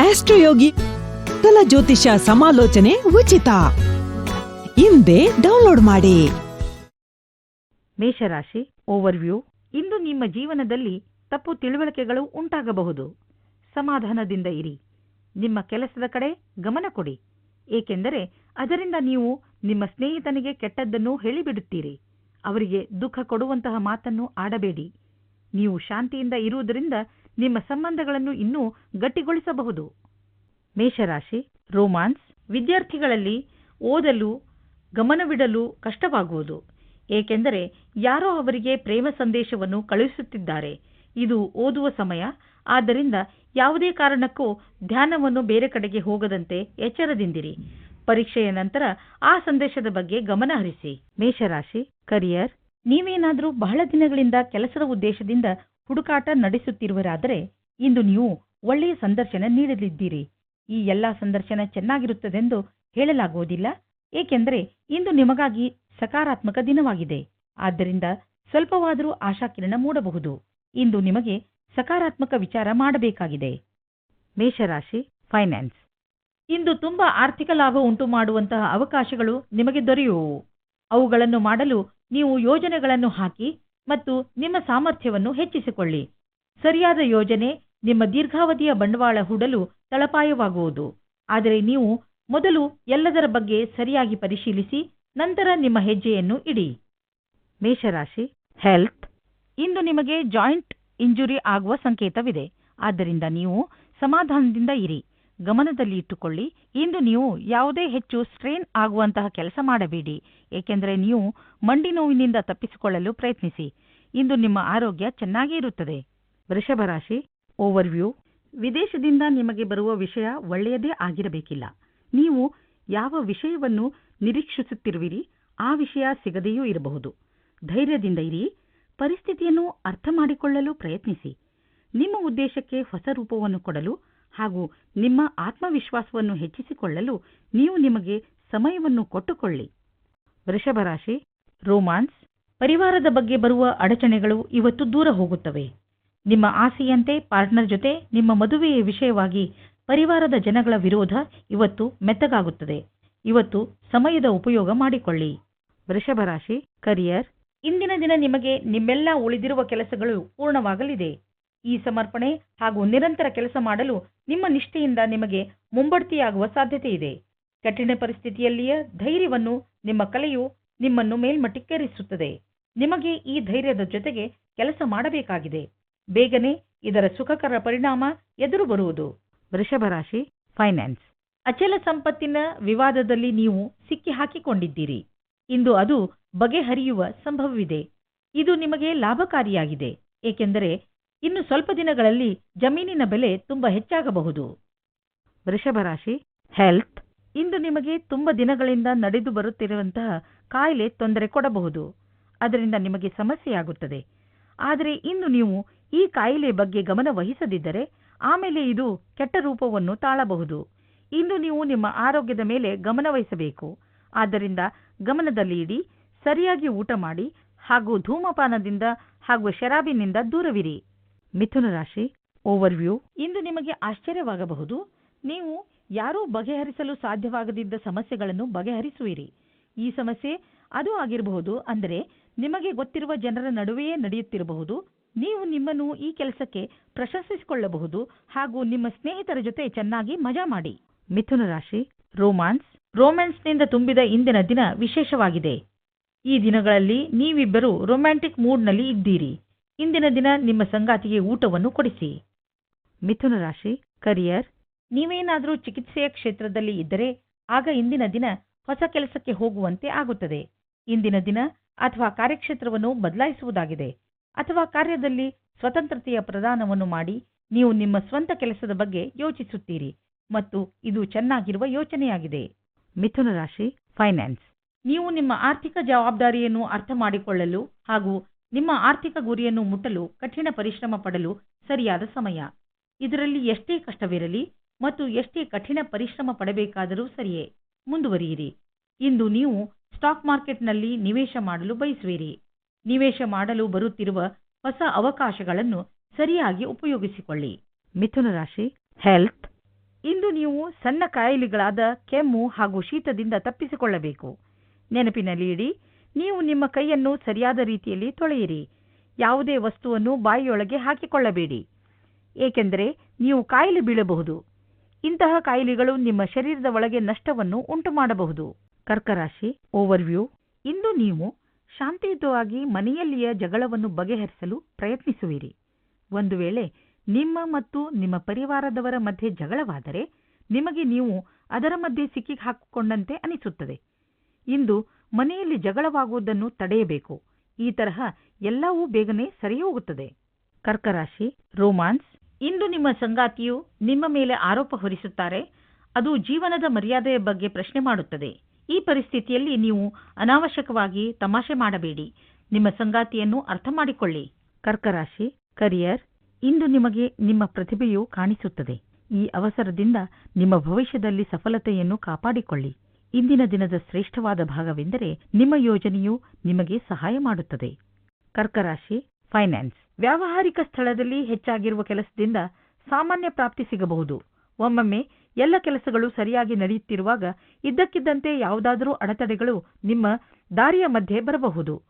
ಆಸ್ಟ್ರೋಯೋಗಿ ಕಲ ಜ್ಯೋತಿಷ ಸಮಾಲೋಚನೆ ಉಚಿತ. ಹಿಂದೆ ಡೌನ್ಲೋಡ್ ಮಾಡಿ. ಮೇಷರಾಶಿ ಓವರ್ವ್ಯೂ. ಇಂದು ನಿಮ್ಮ ಜೀವನದಲ್ಲಿ ತಪ್ಪು ತಿಳುವಳಿಕೆಗಳು ಉಂಟಾಗಬಹುದು. ಸಮಾಧಾನದಿಂದ ಇರಿ. ನಿಮ್ಮ ಕೆಲಸದ ಕಡೆ ಗಮನ ಕೊಡಿ. ಏಕೆಂದರೆ ಅದರಿಂದ ನೀವು ನಿಮ್ಮ ಸ್ನೇಹಿತನಿಗೆ ಕೆಟ್ಟದ್ದನ್ನು ಹೇಳಿಬಿಡುತ್ತೀರಿ. ಅವರಿಗೆ ದುಃಖ ಕೊಡುವಂತಹ ಮಾತನ್ನು ಆಡಬೇಡಿ. ನೀವು ಶಾಂತಿಯಿಂದ ಇರುವುದರಿಂದ ನಿಮ್ಮ ಸಂಬಂಧಗಳನ್ನು ಇನ್ನೂ ಗಟ್ಟಿಗೊಳಿಸಬಹುದು. ಮೇಷರಾಶಿ, ರೋಮಾನ್ಸ್, ವಿದ್ಯಾರ್ಥಿಗಳಲ್ಲಿ ಓದಲು, ಗಮನವಿಡಲು ಕಷ್ಟವಾಗುವುದು. ಏಕೆಂದರೆ ಯಾರೋ ಅವರಿಗೆ ಪ್ರೇಮ ಸಂದೇಶವನ್ನು ಕಳುಹಿಸುತ್ತಿದ್ದಾರೆ. ಇದು ಓದುವ ಸಮಯ. ಆದ್ದರಿಂದ ಯಾವುದೇ ಕಾರಣಕ್ಕೂ ಧ್ಯಾನವನ್ನು ಬೇರೆ ಕಡೆಗೆ ಹೋಗದಂತೆ ಎಚ್ಚರದಿಂದಿರಿ. ಪರೀಕ್ಷೆಯ ನಂತರ ಆ ಸಂದೇಶದ ಬಗ್ಗೆ ಗಮನ ಹರಿಸಿ. ಮೇಷರಾಶಿ, ಕರಿಯರ್, ನೀವೇನಾದರೂ ಬಹಳ ದಿನಗಳಿಂದ ಕೆಲಸದ ಉದ್ದೇಶದಿಂದ ಹುಡುಕಾಟ ನಡೆಸುತ್ತಿರುವರಾದರೆ ಇಂದು ನೀವು ಒಳ್ಳೆಯ ಸಂದರ್ಶನ ನೀಡಲಿದ್ದೀರಿ. ಈ ಎಲ್ಲ ಸಂದರ್ಶನ ಚೆನ್ನಾಗಿರುತ್ತದೆಂದು ಹೇಳಲಾಗುವುದಿಲ್ಲ, ಏಕೆಂದರೆ ಇಂದು ನಿಮಗಾಗಿ ಸಕಾರಾತ್ಮಕ ದಿನವಾಗಿದೆ. ಆದ್ದರಿಂದ ಸ್ವಲ್ಪವಾದರೂ ಆಶಾಕಿರಣ ಮೂಡಬಹುದು. ಇಂದು ನಿಮಗೆ ಸಕಾರಾತ್ಮಕ ವಿಚಾರ ಮಾಡಬೇಕಾಗಿದೆ. ಮೇಷರಾಶಿ, ಫೈನಾನ್ಸ್. ಇಂದು ತುಂಬಾ ಆರ್ಥಿಕ ಲಾಭ ಉಂಟು ಮಾಡುವಂತಹ ಅವಕಾಶಗಳು ನಿಮಗೆ ದೊರೆಯುವು. ಅವುಗಳನ್ನು ಮಾಡಲು ನೀವು ಯೋಜನೆಗಳನ್ನು ಹಾಕಿ ಮತ್ತು ನಿಮ್ಮ ಸಾಮರ್ಥ್ಯವನ್ನು ಹೆಚ್ಚಿಸಿಕೊಳ್ಳಿ. ಸರಿಯಾದ ಯೋಜನೆ ನಿಮ್ಮ ದೀರ್ಘಾವಧಿಯ ಬಂಡವಾಳ ಹೂಡಲು ತಳಪಾಯವಾಗುವುದು. ಆದರೆ ನೀವು ಮೊದಲು ಎಲ್ಲದರ ಬಗ್ಗೆ ಸರಿಯಾಗಿ ಪರಿಶೀಲಿಸಿ, ನಂತರ ನಿಮ್ಮ ಹೆಜ್ಜೆಯನ್ನು ಇಡಿ. ಮೇಷರಾಶಿ ಹೆಲ್ತ್ ಇಂದು ನಿಮಗೆ ಜಾಯಿಂಟ್ ಇಂಜುರಿ ಆಗುವ ಸಂಕೇತವಿದೆ. ಆದ್ದರಿಂದ ನೀವು ಸಮಾಧಾನದಿಂದ ಇರಿ. ಗಮನದಲ್ಲಿ ಇಟ್ಟುಕೊಳ್ಳಿ. ಇಂದು ನೀವು ಯಾವುದೇ ಹೆಚ್ಚು ಸ್ಟ್ರೇನ್ ಆಗುವಂತಹ ಕೆಲಸ ಮಾಡಬೇಡಿ. ಏಕೆಂದರೆ ನೀವು ಮಂಡಿ ನೋವಿನಿಂದ ತಪ್ಪಿಸಿಕೊಳ್ಳಲು ಪ್ರಯತ್ನಿಸಿ. ಇಂದು ನಿಮ್ಮ ಆರೋಗ್ಯ ಚೆನ್ನಾಗಿ ಇರುತ್ತದೆ. ವೃಷಭ ರಾಶಿ ಓವರ್ವ್ಯೂ ವಿದೇಶದಿಂದ ನಿಮಗೆ ಬರುವ ವಿಷಯ ಒಳ್ಳೆಯದೇ ಆಗಿರಬೇಕಿಲ್ಲ. ನೀವು ಯಾವ ವಿಷಯವನ್ನು ನಿರೀಕ್ಷಿಸುತ್ತಿರುವಿರಿ, ಆ ವಿಷಯ ಸಿಗದೆಯೂ ಇರಬಹುದು. ಧೈರ್ಯದಿಂದ ಇರಿ. ಪರಿಸ್ಥಿತಿಯನ್ನು ಅರ್ಥ ಮಾಡಿಕೊಳ್ಳಲು ಪ್ರಯತ್ನಿಸಿ. ನಿಮ್ಮ ಉದ್ದೇಶಕ್ಕೆ ಹೊಸ ರೂಪವನ್ನು ಕೊಡಲು ಹಾಗೂ ನಿಮ್ಮ ಆತ್ಮವಿಶ್ವಾಸವನ್ನು ಹೆಚ್ಚಿಸಿಕೊಳ್ಳಲು ನೀವು ನಿಮಗೆ ಸಮಯವನ್ನು ಕೊಟ್ಟುಕೊಳ್ಳಿ. ವೃಷಭ ರಾಶಿ ರೋಮಾನ್ಸ್ ಪರಿವಾರದ ಬಗ್ಗೆ ಬರುವ ಅಡಚಣೆಗಳು ಇವತ್ತು ದೂರ ಹೋಗುತ್ತವೆ. ನಿಮ್ಮ ಆಸೆಯಂತೆ ಪಾರ್ಟ್ನರ್ ಜೊತೆ ನಿಮ್ಮ ಮದುವೆಯ ವಿಷಯವಾಗಿ ಪರಿವಾರದ ಜನಗಳ ವಿರೋಧ ಇವತ್ತು ಮೆತ್ತಗಾಗುತ್ತದೆ. ಇವತ್ತು ಸಮಯದ ಉಪಯೋಗ ಮಾಡಿಕೊಳ್ಳಿ. ವೃಷಭ ರಾಶಿ ಕರಿಯರ್, ಇಂದಿನ ದಿನ ನಿಮಗೆ ನಿಮ್ಮೆಲ್ಲ ಉಳಿದಿರುವ ಕೆಲಸಗಳು ಪೂರ್ಣವಾಗಲಿದೆ. ಈ ಸಮರ್ಪಣೆ ಹಾಗೂ ನಿರಂತರ ಕೆಲಸ ಮಾಡಲು ನಿಮ್ಮ ನಿಷ್ಠೆಯಿಂದ ನಿಮಗೆ ಮುಂಬಡ್ತಿಯಾಗುವ ಸಾಧ್ಯತೆ ಇದೆ. ಕಠಿಣ ಪರಿಸ್ಥಿತಿಯಲ್ಲಿಯ ಧೈರ್ಯವನ್ನು ನಿಮ್ಮ ಕಲೆಯು ನಿಮ್ಮನ್ನು ಮೇಲ್ಮಟ್ಟಕ್ಕೇರಿಸುತ್ತದೆ. ನಿಮಗೆ ಈ ಧೈರ್ಯದ ಜೊತೆಗೆ ಕೆಲಸ ಮಾಡಬೇಕಾಗಿದೆ. ಬೇಗನೆ ಇದರ ಸುಖಕರ ಪರಿಣಾಮ ಎದುರು ಬರುವುದು. ವೃಷಭ ರಾಶಿ ಫೈನಾನ್ಸ್ ಅಚಲ ಸಂಪತ್ತಿನ ವಿವಾದದಲ್ಲಿ ನೀವು ಸಿಕ್ಕಿ ಹಾಕಿಕೊಂಡಿದ್ದೀರಿ. ಇಂದು ಅದು ಬಗೆಹರಿಯುವ ಸಂಭವವಿದೆ. ಇದು ನಿಮಗೆ ಲಾಭಕಾರಿಯಾಗಿದೆ. ಏಕೆಂದರೆ ಇನ್ನು ಸ್ವಲ್ಪ ದಿನಗಳಲ್ಲಿ ಜಮೀನಿನ ಬೆಲೆ ತುಂಬಾ ಹೆಚ್ಚಾಗಬಹುದು. ವೃಷಭ ರಾಶಿ ಹೆಲ್ತ್ ಇಂದು ನಿಮಗೆ ತುಂಬಾ ದಿನಗಳಿಂದ ನಡೆದು ಬರುತ್ತಿರುವಂತಹ ಕಾಯಿಲೆ ತೊಂದರೆ ಕೊಡಬಹುದು. ಅದರಿಂದ ನಿಮಗೆ ಸಮಸ್ಯೆಯಾಗುತ್ತದೆ. ಆದರೆ ಇಂದು ನೀವು ಈ ಕಾಯಿಲೆ ಬಗ್ಗೆ ಗಮನ ವಹಿಸದಿದ್ದರೆ ಆಮೇಲೆ ಇದು ಕೆಟ್ಟ ರೂಪವನ್ನು ತಾಳಬಹುದು. ಇಂದು ನೀವು ನಿಮ್ಮ ಆರೋಗ್ಯದ ಮೇಲೆ ಗಮನವಹಿಸಬೇಕು ಆದ್ದರಿಂದ ಗಮನದಲ್ಲಿ ಇಡಿ, ಸರಿಯಾಗಿ ಊಟ ಮಾಡಿ ಹಾಗೂ ಧೂಮಪಾನದಿಂದ ಹಾಗೂ ಶರಾಬಿನಿಂದ ದೂರವಿರಿ. ಮಿಥುನ ರಾಶಿ, ಓವರ್ವ್ಯೂ. ಇಂದು ನಿಮಗೆ ಆಶ್ಚರ್ಯವಾಗಬಹುದು. ನೀವು ಯಾರೂ ಬಗೆಹರಿಸಲು ಸಾಧ್ಯವಾಗದಿದ್ದ ಸಮಸ್ಯೆಗಳನ್ನು ಬಗೆಹರಿಸುವಿರಿ. ಈ ಸಮಸ್ಯೆ ಅದು ಆಗಿರಬಹುದು ಅಂದರೆ ನಿಮಗೆ ಗೊತ್ತಿರುವ ಜನರ ನಡುವೆಯೇ ನಡೆಯುತ್ತಿರಬಹುದು. ನೀವು ನಿಮ್ಮನ್ನು ಈ ಕೆಲಸಕ್ಕೆ ಪ್ರಶಂಸಿಸಿಕೊಳ್ಳಬಹುದು ಹಾಗೂ ನಿಮ್ಮ ಸ್ನೇಹಿತರ ಜೊತೆ ಚೆನ್ನಾಗಿ ಮಜಾ ಮಾಡಿ. ಮಿಥುನ ರಾಶಿ, ರೋಮಾನ್ಸ್. ರೋಮ್ಯಾನ್ಸ್ನಿಂದ ತುಂಬಿದ ಇಂದಿನ ದಿನ ವಿಶೇಷವಾಗಿದೆ. ಈ ದಿನಗಳಲ್ಲಿ ನೀವಿಬ್ಬರು ರೊಮ್ಯಾಂಟಿಕ್ ಮೂಡ್ನಲ್ಲಿ ಇದ್ದೀರಿ. ಇಂದಿನ ದಿನ ನಿಮ್ಮ ಸಂಗಾತಿಗೆ ಊಟವನ್ನು ಕೊಡಿಸಿ. ಮಿಥುನ ರಾಶಿ, ಕರಿಯರ್. ನೀವೇನಾದರೂ ಚಿಕಿತ್ಸೆಯ ಕ್ಷೇತ್ರದಲ್ಲಿ ಇದ್ದರೆ ಆಗ ಇಂದಿನ ದಿನ ಹೊಸ ಕೆಲಸಕ್ಕೆ ಹೋಗುವಂತೆ ಆಗುತ್ತದೆ. ಇಂದಿನ ದಿನ ಅಥವಾ ಕಾರ್ಯಕ್ಷೇತ್ರವನ್ನು ಬದಲಾಯಿಸುವುದಾಗಿದೆ. ಅಥವಾ ಕಾರ್ಯದಲ್ಲಿ ಸ್ವತಂತ್ರತೆಯ ಪ್ರದಾನವನ್ನು ಮಾಡಿ ನೀವು ನಿಮ್ಮ ಸ್ವಂತ ಕೆಲಸದ ಬಗ್ಗೆ ಯೋಚಿಸುತ್ತೀರಿ ಮತ್ತು ಇದು ಚೆನ್ನಾಗಿರುವ ಯೋಚನೆಯಾಗಿದೆ. ಮಿಥುನ ರಾಶಿ ಫೈನಾನ್ಸ್ ನೀವು ನಿಮ್ಮ ಆರ್ಥಿಕ ಜವಾಬ್ದಾರಿಯನ್ನು ಅರ್ಥ ಮಾಡಿಕೊಳ್ಳಲು ಹಾಗೂ ನಿಮ್ಮ ಆರ್ಥಿಕ ಗುರಿಯನ್ನು ಮುಟ್ಟಲು ಕಠಿಣ ಪರಿಶ್ರಮ ಪಡಲು ಸರಿಯಾದ ಸಮಯ. ಇದರಲ್ಲಿ ಎಷ್ಟೇ ಕಷ್ಟವಿರಲಿ ಮತ್ತು ಎಷ್ಟೇ ಕಠಿಣ ಪರಿಶ್ರಮ ಪಡಬೇಕಾದರೂ ಸರಿಯೇ. ಮುಂದುವರಿಯಿರಿ. ಇಂದು ನೀವು ಸ್ಟಾಕ್ ಮಾರ್ಕೆಟ್ನಲ್ಲಿ ನಿವೇಶ ಮಾಡಲು ಬಯಸುವಿರಿ. ನಿವೇಶ ಮಾಡಲು ಬರುತ್ತಿರುವ ಹೊಸ ಅವಕಾಶಗಳನ್ನು ಸರಿಯಾಗಿ ಉಪಯೋಗಿಸಿಕೊಳ್ಳಿ. ಮಿಥುನ ರಾಶಿ ಹೆಲ್ತ್ ಇಂದು ನೀವು ಸಣ್ಣ ಕಾಯಿಲೆಗಳಾದ ಕೆಮ್ಮು ಹಾಗೂ ಶೀತದಿಂದ ತಪ್ಪಿಸಿಕೊಳ್ಳಬೇಕು. ನೆನಪಿನಲ್ಲಿ ಇಡಿ ನೀವು ನಿಮ್ಮ ಕೈಯನ್ನು ಸರಿಯಾದ ರೀತಿಯಲ್ಲಿ ತೊಳೆಯಿರಿ. ಯಾವುದೇ ವಸ್ತುವನ್ನು ಬಾಯಿಯೊಳಗೆ ಹಾಕಿಕೊಳ್ಳಬೇಡಿ. ಏಕೆಂದರೆ ನೀವು ಕಾಯಿಲೆ ಬೀಳಬಹುದು. ಇಂತಹ ಕಾಯಿಲೆಗಳು ನಿಮ್ಮ ಶರೀರದ ಒಳಗೆ ನಷ್ಟವನ್ನು ಉಂಟು ಮಾಡಬಹುದು ಕರ್ಕರಾಶಿ ಓವರ್ವ್ಯೂ ಇಂದು ನೀವು ಶಾಂತಿಯುತವಾಗಿ ಮನೆಯಲ್ಲಿಯ ಜಗಳವನ್ನು ಬಗೆಹರಿಸಲು ಪ್ರಯತ್ನಿಸುವಿರಿ. ಒಂದು ವೇಳೆ ನಿಮ್ಮ ಮತ್ತು ನಿಮ್ಮ ಪರಿವಾರದವರ ಮಧ್ಯೆ ಜಗಳವಾದರೆ ನಿಮಗೆ ನೀವು ಅದರ ಮಧ್ಯೆ ಸಿಕ್ಕಿ ಹಾಕಿಕೊಂಡಂತೆ ಅನಿಸುತ್ತದೆ. ಇಂದು ಮನೆಯಲ್ಲಿ ಜಗಳವಾಗುವುದನ್ನು ತಡೆಯಬೇಕು. ಈ ತರಹ ಎಲ್ಲವೂ ಬೇಗನೆ ಸರಿ ಹೋಗುತ್ತದೆ ಕರ್ಕರಾಶಿ ರೋಮಾನ್ಸ್ ಇಂದು ನಿಮ್ಮ ಸಂಗಾತಿಯು ನಿಮ್ಮ ಮೇಲೆ ಆರೋಪ ಹೊರಿಸುತ್ತಾರೆ. ಅದು ಜೀವನದ ಮರ್ಯಾದೆಯ ಬಗ್ಗೆ ಪ್ರಶ್ನೆ ಮಾಡುತ್ತದೆ. ಈ ಪರಿಸ್ಥಿತಿಯಲ್ಲಿ ನೀವು ಅನಾವಶ್ಯಕವಾಗಿ ತಮಾಷೆ ಮಾಡಬೇಡಿ. ನಿಮ್ಮ ಸಂಗಾತಿಯನ್ನು ಅರ್ಥ ಮಾಡಿಕೊಳ್ಳಿ. ಕರ್ಕರಾಶಿ, ಕರಿಯರ್, ಇಂದು ನಿಮಗೆ ನಿಮ್ಮ ಪ್ರತಿಭೆಯು ಕಾಣಿಸುತ್ತದೆ. ಈ ಅವಸರದಿಂದ ನಿಮ್ಮ ಭವಿಷ್ಯದಲ್ಲಿ ಸಫಲತೆಯನ್ನು ಕಾಪಾಡಿಕೊಳ್ಳಿ. ಇಂದಿನ ದಿನದ ಶ್ರೇಷ್ಠವಾದ ಭಾಗವೆಂದರೆ ನಿಮ್ಮ ಯೋಜನೆಯು ನಿಮಗೆ ಸಹಾಯ ಮಾಡುತ್ತದೆ. ಕರ್ಕರಾಶಿ, ಫೈನಾನ್ಸ್. ವ್ಯಾವಹಾರಿಕ ಸ್ಥಳದಲ್ಲಿ ಹೆಚ್ಚಾಗಿರುವ ಕೆಲಸದಿಂದ ಸಾಮಾನ್ಯ ಪ್ರಾಪ್ತಿ ಸಿಗಬಹುದು. ಒಮ್ಮೊಮ್ಮೆ ಎಲ್ಲ ಕೆಲಸಗಳು ಸರಿಯಾಗಿ ನಡೆಯುತ್ತಿರುವಾಗ ಇದ್ದಕ್ಕಿದ್ದಂತೆ ಯಾವುದಾದರೂ ಅಡೆತಡೆಗಳು ನಿಮ್ಮ ದಾರಿಯ ಮಧ್ಯೆ ಬರಬಹುದು.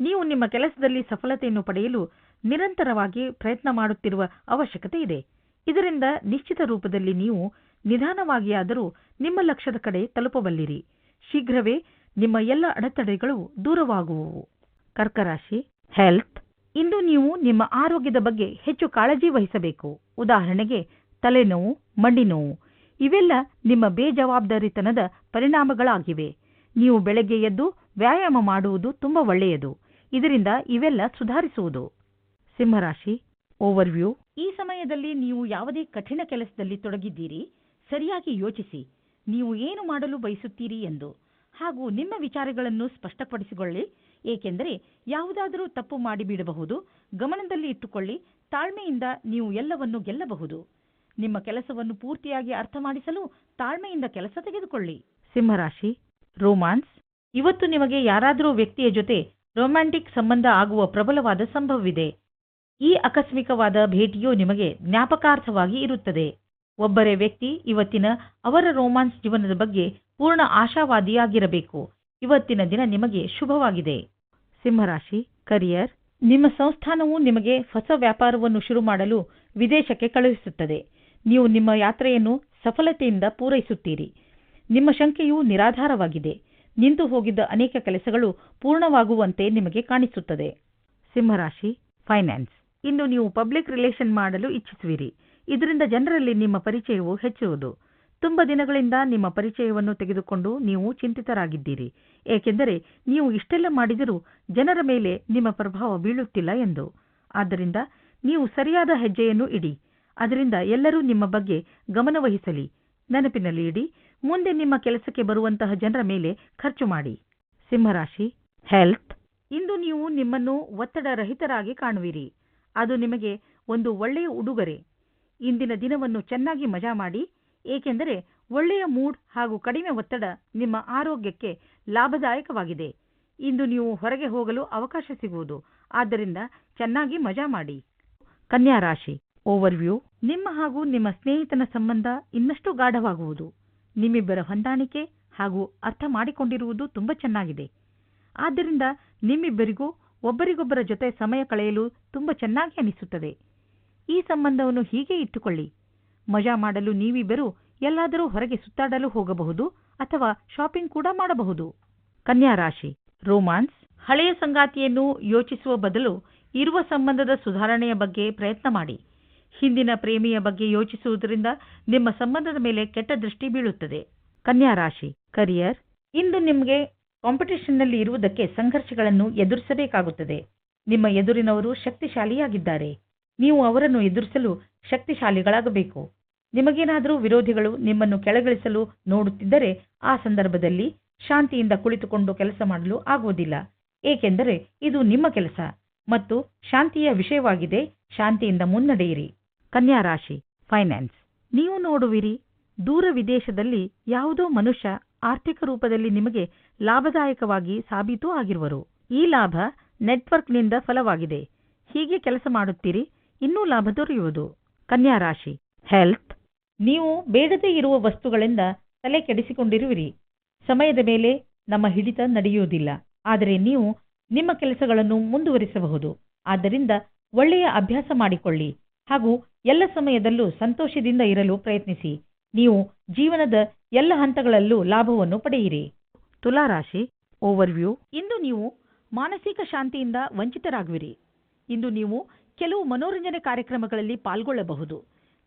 ನೀವು ನಿಮ್ಮ ಕೆಲಸದಲ್ಲಿ ಸಫಲತೆಯನ್ನು ಪಡೆಯಲು ನಿರಂತರವಾಗಿ ಪ್ರಯತ್ನ ಮಾಡುತ್ತಿರುವ ಅವಶ್ಯಕತೆ ಇದೆ. ಇದರಿಂದ ನಿಶ್ಚಿತ ರೂಪದಲ್ಲಿ ನೀವು ನಿಧಾನವಾಗಿಯಾದರೂ ನಿಮ್ಮ ಲಕ್ಷ್ಯದ ಕಡೆ ತಲುಪಬಲ್ಲಿರಿ. ಶೀಘ್ರವೇ ನಿಮ್ಮ ಎಲ್ಲ ಅಡೆತಡೆಗಳು ದೂರವಾಗುವುವು. ಕರ್ಕರಾಶಿ ಹೆಲ್ತ್ ಇಂದು ನೀವು ನಿಮ್ಮ ಆರೋಗ್ಯದ ಬಗ್ಗೆ ಹೆಚ್ಚು ಕಾಳಜಿ ವಹಿಸಬೇಕು. ಉದಾಹರಣೆಗೆ ತಲೆನೋವು ಮಂಡಿ ನೋವು ಇವೆಲ್ಲ ನಿಮ್ಮ ಬೇಜವಾಬ್ದಾರಿತನದ ಪರಿಣಾಮಗಳಾಗಿವೆ. ನೀವು ಬೆಳಗ್ಗೆ ಎದ್ದು ವ್ಯಾಯಾಮ ಮಾಡುವುದು ತುಂಬಾ ಒಳ್ಳೆಯದು. ಇದರಿಂದ ಇವೆಲ್ಲ ಸುಧಾರಿಸುವುದು. ಸಿಂಹರಾಶಿ ಓವರ್ವ್ಯೂ ಈ ಸಮಯದಲ್ಲಿ ನೀವು ಯಾವುದೇ ಕಠಿಣ ಕೆಲಸದಲ್ಲಿ ತೊಡಗಿದ್ದೀರಿ, ಸರಿಯಾಗಿ ಯೋಚಿಸಿ. ನೀವು ಏನು ಮಾಡಲು ಬಯಸುತ್ತೀರಿ ಎಂದು. ಹಾಗೂ ನಿಮ್ಮ ವಿಚಾರಗಳನ್ನು ಸ್ಪಷ್ಟಪಡಿಸಿಕೊಳ್ಳಿ. ಏಕೆಂದರೆ ಯಾವುದಾದರೂ ತಪ್ಪು ಮಾಡಿಬಿಡಬಹುದು. ಗಮನದಲ್ಲಿ ಇಟ್ಟುಕೊಳ್ಳಿ. ತಾಳ್ಮೆಯಿಂದ ನೀವು ಎಲ್ಲವನ್ನು ಗೆಲ್ಲಬಹುದು. ನಿಮ್ಮ ಕೆಲಸವನ್ನು ಪೂರ್ತಿಯಾಗಿ ಅರ್ಥ ಮಾಡಿಸಲು ತಾಳ್ಮೆಯಿಂದ ಕೆಲಸ ತೆಗೆದುಕೊಳ್ಳಿ. ಸಿಂಹರಾಶಿ, ರೋಮಾನ್ಸ್. ಇವತ್ತು ನಿಮಗೆ ಯಾರಾದರೂ ವ್ಯಕ್ತಿಯ ಜೊತೆ ರೊಮ್ಯಾಂಟಿಕ್ ಸಂಬಂಧ ಆಗುವ ಪ್ರಬಲವಾದ ಸಂಭವವಿದೆ. ಈ ಆಕಸ್ಮಿಕವಾದ ಭೇಟಿಯು ನಿಮಗೆ ಜ್ಞಾಪಕಾರ್ಥವಾಗಿ ಇರುತ್ತದೆ. ಒಬ್ಬರೇ ವ್ಯಕ್ತಿ ಇವತ್ತಿನ ಅವರ ರೋಮಾನ್ಸ್ ಜೀವನದ ಬಗ್ಗೆ ಪೂರ್ಣ ಆಶಾವಾದಿಯಾಗಿರಬೇಕು. ಇವತ್ತಿನ ದಿನ ನಿಮಗೆ ಶುಭವಾಗಿದೆ. ಸಿಂಹರಾಶಿ, ಕರಿಯರ್. ನಿಮ್ಮ ಸಂಸ್ಥಾನವು ನಿಮಗೆ ಹೊಸ ವ್ಯಾಪಾರವನ್ನು ಶುರು ಮಾಡಲು ವಿದೇಶಕ್ಕೆ ಕಳುಹಿಸುತ್ತದೆ. ನೀವು ನಿಮ್ಮ ಯಾತ್ರೆಯನ್ನು ಸಫಲತೆಯಿಂದ ಪೂರೈಸುತ್ತೀರಿ. ನಿಮ್ಮ ಶಂಕೆಯು ನಿರಾಧಾರವಾಗಿದೆ. ನಿಂತು ಹೋಗಿದ್ದ ಅನೇಕ ಕೆಲಸಗಳು ಪೂರ್ಣವಾಗುವಂತೆ ನಿಮಗೆ ಕಾಣಿಸುತ್ತದೆ. ಸಿಂಹರಾಶಿ ಫೈನಾನ್ಸ್ ಇಂದು ನೀವು ಪಬ್ಲಿಕ್ ರಿಲೇಷನ್ ಮಾಡಲು ಇಚ್ಛಿಸುವಿರಿ. ಇದರಿಂದ ಜನರಲ್ಲಿ ನಿಮ್ಮ ಪರಿಚಯವು ಹೆಚ್ಚುವುದು. ತುಂಬ ದಿನಗಳಿಂದ ನಿಮ್ಮ ಪರಿಚಯವನ್ನು ತೆಗೆದುಕೊಂಡು ನೀವು ಚಿಂತಿತರಾಗಿದ್ದೀರಿ. ಏಕೆಂದರೆ ನೀವು ಇಷ್ಟೆಲ್ಲ ಮಾಡಿದರೂ ಜನರ ಮೇಲೆ ನಿಮ್ಮ ಪ್ರಭಾವ ಬೀಳುತ್ತಿಲ್ಲ ಎಂದು. ಆದ್ದರಿಂದ ನೀವು ಸರಿಯಾದ ಹೆಜ್ಜೆಯನ್ನು ಇಡಿ. ಅದರಿಂದ ಎಲ್ಲರೂ ನಿಮ್ಮ ಬಗ್ಗೆ ಗಮನವಹಿಸಲಿ. ನೆನಪಿನಲ್ಲಿ ಇಡಿ, ಮುಂದೆ ನಿಮ್ಮ ಕೆಲಸಕ್ಕೆ ಬರುವಂತಹ ಜನರ ಮೇಲೆ ಖರ್ಚು ಮಾಡಿ. ಸಿಂಹರಾಶಿ, ಹೆಲ್ತ್. ಇಂದು ನೀವು ನಿಮ್ಮನ್ನು ಒತ್ತಡ ರಹಿತರಾಗಿ ಕಾಣುವಿರಿ. ಅದು ನಿಮಗೆ ಒಂದು ಒಳ್ಳೆಯ ಉಡುಗೊರೆ. ಇಂದಿನ ದಿನವನ್ನು ಚೆನ್ನಾಗಿ ಮಜಾ ಮಾಡಿ, ಏಕೆಂದರೆ ಒಳ್ಳೆಯ ಮೂಡ್ ಹಾಗೂ ಕಡಿಮೆ ಒತ್ತಡ ನಿಮ್ಮ ಆರೋಗ್ಯಕ್ಕೆ ಲಾಭದಾಯಕವಾಗಿದೆ. ಇಂದು ನೀವು ಹೊರಗೆ ಹೋಗಲು ಅವಕಾಶ ಸಿಗುವುದು. ಆದ್ದರಿಂದ ಚೆನ್ನಾಗಿ ಮಜಾ ಮಾಡಿ. ಕನ್ಯಾ ರಾಶಿ ಓವರ್ವ್ಯೂ, ನಿಮ್ಮ ಹಾಗೂ ನಿಮ್ಮ ಸ್ನೇಹಿತನ ಸಂಬಂಧ ಇನ್ನಷ್ಟು ಗಾಢವಾಗುವುದು. ನಿಮ್ಮಿಬ್ಬರ ಹೊಂದಾಣಿಕೆ ಹಾಗೂ ಅರ್ಥ ಮಾಡಿಕೊಂಡಿರುವುದು ತುಂಬಾ ಚೆನ್ನಾಗಿದೆ. ಆದ್ದರಿಂದ ನಿಮ್ಮಿಬ್ಬರಿಗೂ ಒಬ್ಬರಿಗೊಬ್ಬರ ಜೊತೆ ಸಮಯ ಕಳೆಯಲು ತುಂಬಾ ಚೆನ್ನಾಗಿ ಅನಿಸುತ್ತದೆ. ಈ ಸಂಬಂಧವನ್ನು ಹೀಗೆ ಇಟ್ಟುಕೊಳ್ಳಿ. ಮಜಾ ಮಾಡಲು ನೀವಿಬ್ಬರು ಎಲ್ಲಾದರೂ ಹೊರಗೆ ಸುತ್ತಾಡಲು ಹೋಗಬಹುದು ಅಥವಾ ಶಾಪಿಂಗ್ ಕೂಡ ಮಾಡಬಹುದು. ಕನ್ಯಾ ರಾಶಿ, ರೋಮಾನ್ಸ್, ಹಳೆಯ ಸಂಗಾತಿಯನ್ನು ಯೋಚಿಸುವ ಬದಲು ಇರುವ ಸಂಬಂಧದ ಸುಧಾರಣೆಯ ಬಗ್ಗೆ ಪ್ರಯತ್ನ ಮಾಡಿ. ಹಿಂದಿನ ಪ್ರೇಮಿಯ ಬಗ್ಗೆ ಯೋಚಿಸುವುದರಿಂದ ನಿಮ್ಮ ಸಂಬಂಧದ ಮೇಲೆ ಕೆಟ್ಟ ದೃಷ್ಟಿ ಬೀಳುತ್ತದೆ. ಕನ್ಯಾ ರಾಶಿ ಕರಿಯರ್ ಇಂದು ನಿಮಗೆ ಕಾಂಪಿಟೇಷನ್ನಲ್ಲಿ ಇರುವುದಕ್ಕೆ ಸಂಘರ್ಷಗಳನ್ನು ಎದುರಿಸಬೇಕಾಗುತ್ತದೆ. ನಿಮ್ಮ ಎದುರಿನವರು ಶಕ್ತಿಶಾಲಿಯಾಗಿದ್ದಾರೆ. ನೀವು ಅವರನ್ನು ಎದುರಿಸಲು ಶಕ್ತಿಶಾಲಿಗಳಾಗಬೇಕು. ನಿಮಗೇನಾದರೂ ವಿರೋಧಿಗಳು ನಿಮ್ಮನ್ನು ಕೆಳಗಿಳಿಸಲು ನೋಡುತ್ತಿದ್ದರೆ ಆ ಸಂದರ್ಭದಲ್ಲಿ ಶಾಂತಿಯಿಂದ ಕುಳಿತುಕೊಂಡು ಕೆಲಸ ಮಾಡಲು ಆಗುವುದಿಲ್ಲ. ಏಕೆಂದರೆ ಇದು ನಿಮ್ಮ ಕೆಲಸ ಮತ್ತು ಶಾಂತಿಯ ವಿಷಯವಾಗಿದೆ. ಶಾಂತಿಯಿಂದ ಮುನ್ನಡೆಯಿರಿ. ಕನ್ಯಾ ರಾಶಿ ಫೈನಾನ್ಸ್ ನೀವು ನೋಡುವಿರಿ, ದೂರ ವಿದೇಶದಲ್ಲಿ ಯಾವುದೋ ಮನುಷ್ಯ ಆರ್ಥಿಕ ರೂಪದಲ್ಲಿ ನಿಮಗೆ ಲಾಭದಾಯಕವಾಗಿ ಸಾಬೀತು ಆಗಿರುವರು. ಈ ಲಾಭ ನೆಟ್ವರ್ಕ್ನಿಂದ ಫಲವಾಗಿದೆ. ಹೀಗೆ ಕೆಲಸ ಮಾಡುತ್ತೀರಿ, ಇನ್ನೂ ಲಾಭ ದೊರೆಯುವುದು. ಕನ್ಯಾ ರಾಶಿ ಹೆಲ್ತ್ ನೀವು ಬೇಡದೇ ಇರುವ ವಸ್ತುಗಳಿಂದ ತಲೆ ಕೆಡಿಸಿಕೊಂಡಿರುವಿರಿ. ಸಮಯದ ಮೇಲೆ ನಮ್ಮ ಹಿಡಿತ ನಡೆಯುವುದಿಲ್ಲ. ಆದರೆ ನೀವು ನಿಮ್ಮ ಕೆಲಸಗಳನ್ನು ಮುಂದುವರಿಸಬಹುದು. ಆದ್ದರಿಂದ ಒಳ್ಳೆಯ ಅಭ್ಯಾಸ ಮಾಡಿಕೊಳ್ಳಿ. ಹಾಗೂ ಎಲ್ಲ ಸಮಯದಲ್ಲೂ ಸಂತೋಷದಿಂದ ಇರಲು ಪ್ರಯತ್ನಿಸಿ. ನೀವು ಜೀವನದ ಎಲ್ಲ ಹಂತಗಳಲ್ಲೂ ಲಾಭವನ್ನು ಪಡೆಯಿರಿ. ತುಲಾರಾಶಿ ಓವರ್ವ್ಯೂ ಇಂದು ನೀವು ಮಾನಸಿಕ ಶಾಂತಿಯಿಂದ ವಂಚಿತರಾಗುವಿರಿ. ಇಂದು ನೀವು ಕೆಲವು ಮನೋರಂಜನೆ ಕಾರ್ಯಕ್ರಮಗಳಲ್ಲಿ ಪಾಲ್ಗೊಳ್ಳಬಹುದು.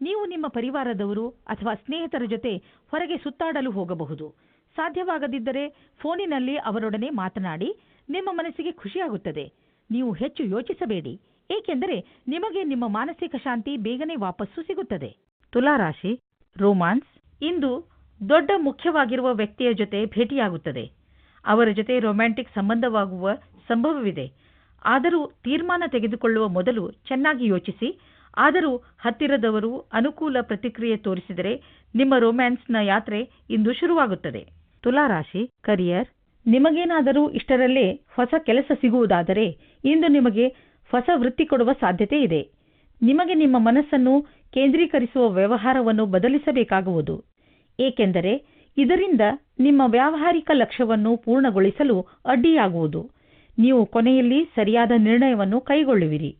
ನೀವು ನಿಮ್ಮ ಪರಿವಾರದವರು ಅಥವಾ ಸ್ನೇಹಿತರ ಜೊತೆ ಹೊರಗೆ ಸುತ್ತಾಡಲು ಹೋಗಬಹುದು. ಸಾಧ್ಯವಾಗದಿದ್ದರೆ ಫೋನಿನಲ್ಲಿ ಅವರೊಡನೆ ಮಾತನಾಡಿ, ನಿಮ್ಮ ಮನಸ್ಸಿಗೆ ಖುಷಿಯಾಗುತ್ತದೆ. ನೀವು ಹೆಚ್ಚು ಯೋಚಿಸಬೇಡಿ. ಏಕೆಂದರೆ ನಿಮಗೆ ನಿಮ್ಮ ಮಾನಸಿಕ ಶಾಂತಿ ಬೇಗನೆ ವಾಪಸ್ಸು ಸಿಗುತ್ತದೆ. ತುಲಾರಾಶಿ, ರೋಮಾನ್ಸ್, ಇಂದು ದೊಡ್ಡ ಮುಖ್ಯವಾಗಿರುವ ವ್ಯಕ್ತಿಯ ಜೊತೆ ಭೇಟಿಯಾಗುತ್ತದೆ. ಅವರ ಜೊತೆ ರೊಮ್ಯಾಂಟಿಕ್ ಸಂಬಂಧವಾಗುವ ಸಂಭವವಿದೆ. ಆದರೂ ತೀರ್ಮಾನ ತೆಗೆದುಕೊಳ್ಳುವ ಮೊದಲು ಚೆನ್ನಾಗಿ ಯೋಚಿಸಿ, ಆದರೂ ಹತ್ತಿರದವರು ಅನುಕೂಲ ಪ್ರತಿಕ್ರಿಯೆ ತೋರಿಸಿದರೆ ನಿಮ್ಮ ರೊಮ್ಯಾನ್ಸ್ನ ಯಾತ್ರೆ ಇಂದು ಶುರುವಾಗುತ್ತದೆ. ತುಲಾರಾಶಿ, ಕರಿಯರ್, ನಿಮಗೇನಾದರೂ ಇಷ್ಟರಲ್ಲೇ ಹೊಸ ಕೆಲಸ ಸಿಗುವುದಾದರೆ ಇಂದು ನಿಮಗೆ ಹೊಸ ವೃತ್ತಿ ಕೊಡುವ ಸಾಧ್ಯತೆ ಇದೆ. ನಿಮಗೆ ನಿಮ್ಮ ಮನಸ್ಸನ್ನು ಕೇಂದ್ರೀಕರಿಸುವ ವ್ಯವಹಾರವನ್ನು ಬದಲಿಸಬೇಕಾಗುವುದು. ಏಕೆಂದರೆ ಇದರಿಂದ ನಿಮ್ಮ ವ್ಯಾವಹಾರಿಕ ಲಕ್ಷ್ಯವನ್ನು ಪೂರ್ಣಗೊಳಿಸಲು ಅಡ್ಡಿಯಾಗುವುದು. ನೀವು ಕೊನೆಯಲ್ಲಿ ಸರಿಯಾದ ನಿರ್ಣಯವನ್ನು ಕೈಗೊಳ್ಳುವಿರಿ.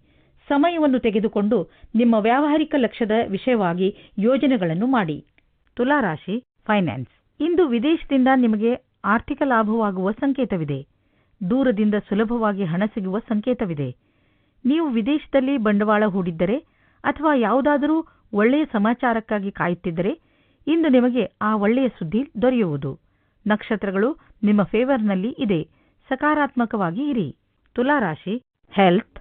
ಸಮಯವನ್ನು ತೆಗೆದುಕೊಂಡು ನಿಮ್ಮ ವ್ಯಾವಹಾರಿಕ ಲಕ್ಷ್ಯದ ವಿಷಯವಾಗಿ ಯೋಜನೆಗಳನ್ನು ಮಾಡಿ. ತುಲಾರಾಶಿ, ಫೈನಾನ್ಸ್. ಇಂದು ವಿದೇಶದಿಂದ ನಿಮಗೆ ಆರ್ಥಿಕ ಲಾಭವಾಗುವ ಸಂಕೇತವಿದೆ. ದೂರದಿಂದ ಸುಲಭವಾಗಿ ಹಣ ಸಿಗುವ ಸಂಕೇತವಿದೆ. ನೀವು ವಿದೇಶದಲ್ಲಿ ಬಂಡವಾಳ ಹೂಡಿದ್ದರೆ ಅಥವಾ ಯಾವುದಾದರೂ ಒಳ್ಳೆಯ ಸಮಾಚಾರಕ್ಕಾಗಿ ಕಾಯುತ್ತಿದ್ದರೆ ಇಂದು ನಿಮಗೆ ಆ ಒಳ್ಳೆಯ ಸುದ್ದಿ ದೊರೆಯುವುದು. ನಕ್ಷತ್ರಗಳು ನಿಮ್ಮ ಫೇವರ್ನಲ್ಲಿ ಇದೆ. ಸಕಾರಾತ್ಮಕವಾಗಿ ಇರಿ. ತುಲಾರಾಶಿ ಹೆಲ್ತ್